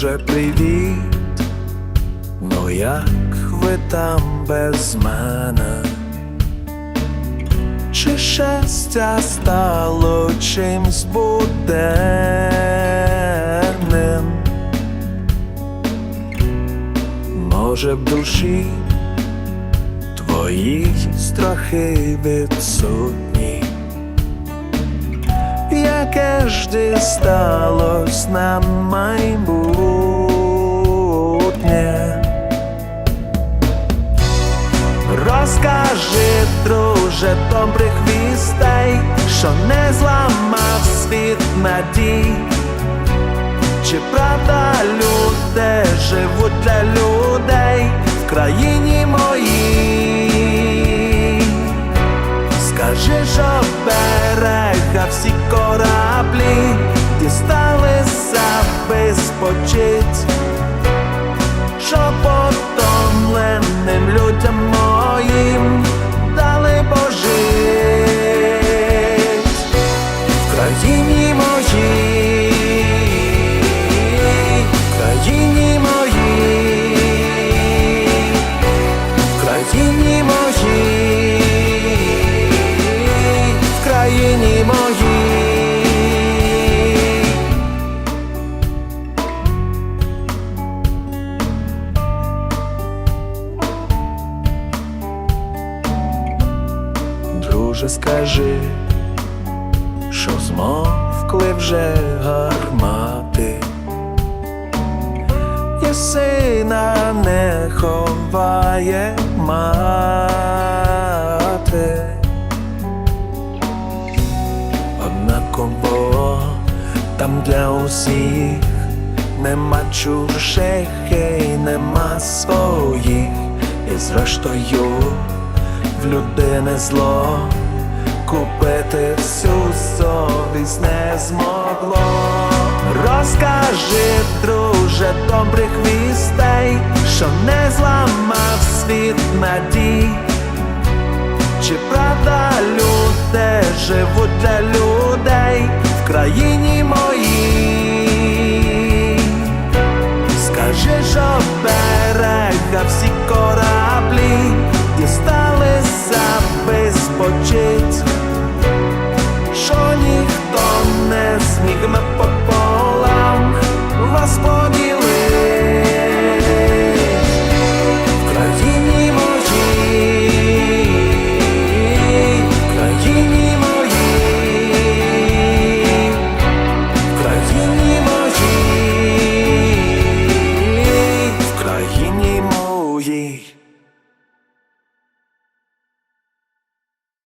Друже, привіт, ну як ви там без мене? Чи щастя стало чимсь буденним? Може в душі твої страхи відсутні? Яке ж дісталось нам майбутнє? Друже, добрих вістей, що не зламав світ надій. Чи правда люди живуть для людей в країні моїй? Скажи, що берега всі кораблі дісталися безпочить, що Друже, скажи, що змовкли вже гармати, і сина не ховає мати. Однаково там для усіх нема чужих і нема своїх, і зрештою в людини зло купити всю совість не змогло. Розкажи, друже, добрих вістей, що не зламав світ надій. Чи правда люди живуть для людей в країні моїй? Скажи, що берега всі кораблі дісталися